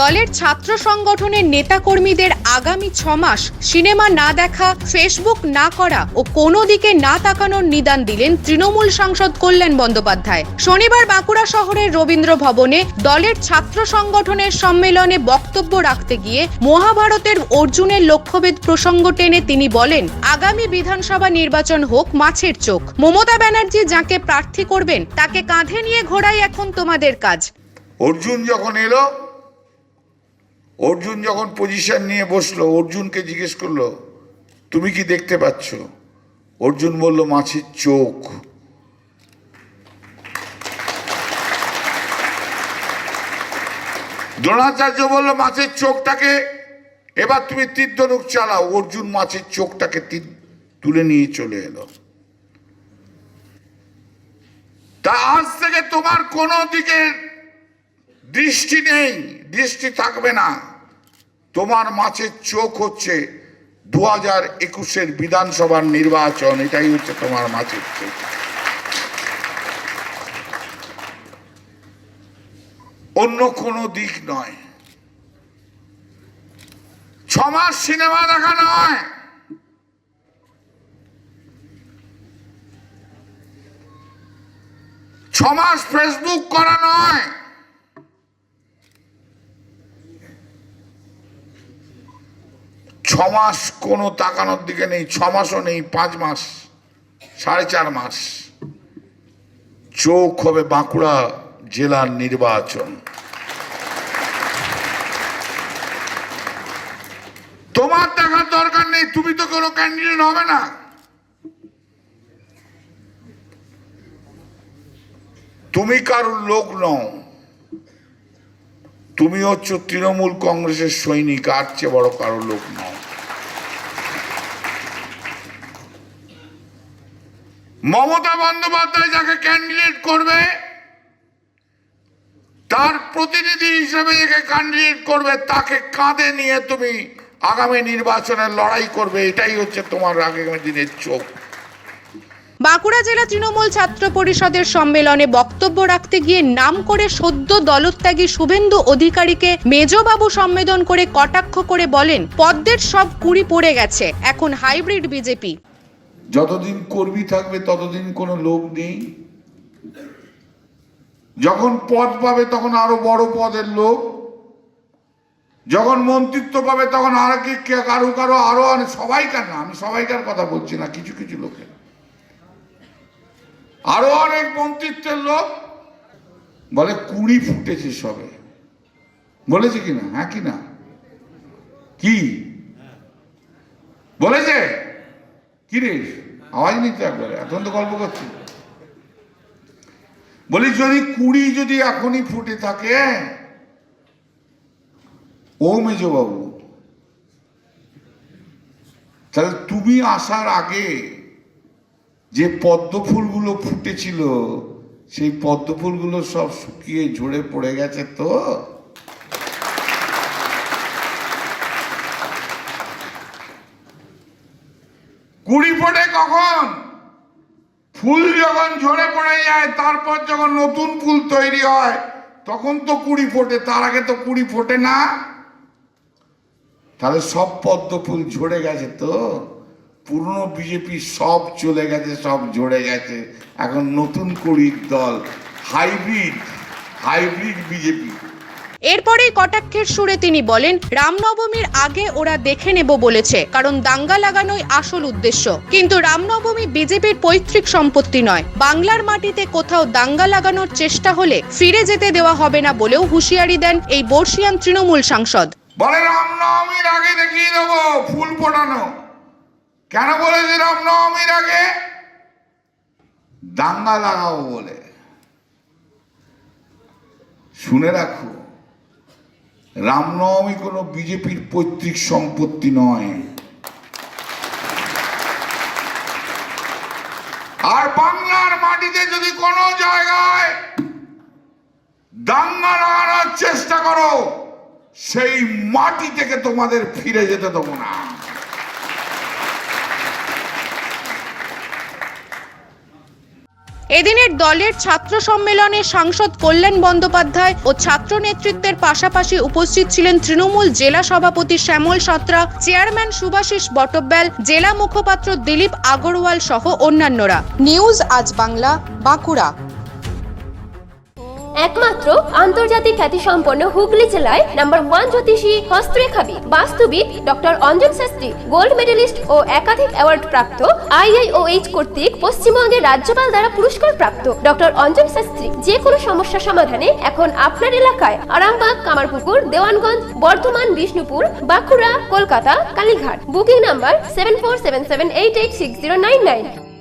দলের ছাত্র সংগঠনের নেতাকর্মীদের আগামী ছমাস সিনেমা না দেখা, ফেসবুক না করা ও কোনো দিকে না তাকানোর নিদান দিলেন তৃণমূল সাংসদ কল্যাণ বন্দ্যোপাধ্যায়। শনিবার বাঁকুড়া শহরের রবীন্দ্র ভবনে দলের ছাত্র সংগঠনের সম্মেলনে বক্তব্য রাখতে গিয়ে মহাভারতের অর্জুনের লক্ষ্যভেদ প্রসঙ্গ টেনে তিনি বলেন, আগামী বিধানসভা নির্বাচন হোক মাছের চোখ। মমতা ব্যানার্জি যাকে প্রার্থী করবেন, তাকে কাঁধে নিয়ে ঘোরাই এখন তোমাদের কাজ। অর্জুন যখন এলো অর্জুন যখন পজিশন নিয়ে বসল, অর্জুনকে জিজ্ঞেস করল, তুমি কি দেখতে পাচ্ছ? অর্জুন বলল, মাছের চোখ। দ্রোণাচার্য বলল, মাছের চোখটাকে, এবার তুমি তীর্ধনুক চালাও। অর্জুন মাছের চোখটাকে তুলে নিয়ে চলে এলো। তা আজ থেকে তোমার কোনো দিকে দৃষ্টি নেই, দৃষ্টি থাকবে না। তোমার মাছের চোখ হচ্ছে দু হাজার একুশের বিধানসভার নির্বাচন, এটাই হচ্ছে তোমার মাছের চোখ। অন্য কোনো দিক নয়। ছমাস সিনেমা দেখা নয়। ছমাস ফেসবুক করা নয়। ছমাস কোনো তাকানোর দিকে নেই ছ মাসও নেই, পাঁচ মাস, সাড়ে চার মাস। চোখ হবে বাঁকুড়া জেলার নির্বাচন। তোমার দেখার দরকার নেই, তুমি তো কোনো ক্যান্ডিডেট হবে না। তুমি কারোর লোক নও। তুমি হচ্ছে তৃণমূল কংগ্রেসের সৈনিক, আর চেয়ে বড় কারও লোক নও। মমতা বন্দ্যোপাধ্যায় যাকে ক্যান্ডিডেট করবে, তার প্রতিনিধি হিসেবে যাকে ক্যান্ডিডেট করবে, তাকে কাঁধে নিয়ে তুমি আগামী নির্বাচনে লড়াই করবে, এটাই হচ্ছে তোমার আগামী দিনের চোখ। বাঁকুড়া জেলা তৃণমূল ছাত্র পরিষদের সম্মেলনে বক্তব্য রাখতে গিয়ে নাম করে সদ্য দলত্যাগী শুভেন্দু অধিকারীকে মেজবাবু সম্মেদন করে কটাক্ষ করে বলেন, পদ্মের সব কুড়ি পড়ে গেছে, এখন হাইব্রিড বিজেপি। যতদিন কর্মী থাকবে, ততদিন কোনো লোক নেই। যখন পদ পাবে, তখন আরও বড় পদের লোক। যখন মন্ত্রিত্ব পাবে, তখন আর কি কারও কারও আরও সবাইকার না, আমি সবাইকার কথা বলছি না, কিছু কিছু লোকের। আরও অনেক মন্ত্রিত্বের লোক। বলে, কুড়ি ফুটেছে সবে। বলেছে কিনা হ্যাঁ কিনা কি? বলেছে? কি রে আওয়াজ নিতে একবারে এখন তো গল্প করছি। বলি, যদি কুড়ি যদি এখনই ফুটে থাকে, ও মেজবাবু, তাহলে তুমি আসার আগে যে পদ্ম ফুলগুলো ফুটেছিল, সেই পদ্ম ফুলগুলো সব শুকিয়ে ঝরে পড়ে গেছে তো? কুড়ি ফোটে কখন? ফুল যখন ঝরে পড়ে যায়, তারপর যখন নতুন ফুল তৈরি হয়, তখন তো কুড়ি ফোটে, তার আগে তো কুড়ি ফোটে না। তাহলে সব পদ্ম ফুল ঝরে গেছে তো? পুরনো বিজেপি সব চলে গেছে, সব ঝরে গেছে। এখন নতুন কুড়ির দল, হাইব্রিড হাইব্রিড বিজেপি। এরপরেই কটাক্ষের সুরে তিনি বলেন, রামনবমীর আগে ওরা দেখে নেব বলেছে, কারণ দাঙ্গা লাগানোই আসল উদ্দেশ্য। কিন্তু রামনবমী বিজেপির পৈতৃক সম্পত্তি নয়। বাংলার মাটিতে কোথাও দাঙ্গা লাগানোর চেষ্টা হলে ফিরে যেতে দেওয়া হবে না বলেও হুঁশিয়ারি দেন এই বর্ষিয়ান তৃণমূল সাংসদ। বলে রামনবমীর আগে দেখিয়ে দেবো ফুল ফোটানো। কেন বলেছে রামনবমীর আগে? দাঙ্গা লাগাবো বলে। শুনে রাখো। রামনবমী কোনো বিজেপির পৈতৃক সম্পত্তি নয়। আর বাংলার মাটিতে যদি কোনো জায়গায় দাঙ্গা লাগানোর চেষ্টা করো, সেই মাটি থেকে তোমাদের ফিরে যেতে দেবো না। এদিনের দলের ছাত্র সম্মেলনে সাংসদ কল্যাণ বন্দ্যোপাধ্যায় ও ছাত্র নেতৃত্বের পাশাপাশি উপস্থিত ছিলেন তৃণমূল জেলা সভাপতি শ্যামল সত্রা, চেয়ারম্যান সুভাষিস বটব্যাল, জেলা মুখপাত্র দিলীপ আগরওয়াল সহ অন্যান্যরা। নিউজ আজ বাংলা, বাঁকুড়া। একমাত্র আন্তর্জাতিক খ্যাতিসম্পন্ন হুগলি জেলায় নাম্বার ওয়ান জ্যোতিষী হস্তরেখাবিদ, বাস্তুবিদ doctor Anjan Shastri, gold medallist ও একাধিক অ্যাওয়ার্ড প্রাপ্ত আইআইওএইচ কর্তৃক পশ্চিমবঙ্গের রাজ্যপাল দ্বারা পুরস্কার প্রাপ্ত ডক্টর অঞ্জন শাস্ত্রী যে কোনো সমস্যা সমাধানে এখন আপনার এলাকায় Arambagh, Kamarpukur, Dewanganj, Bardhaman, Bishnupur, Bankura, Kolkata, Kalighat. Booking number seven four seven seven eight eight six zero nine nine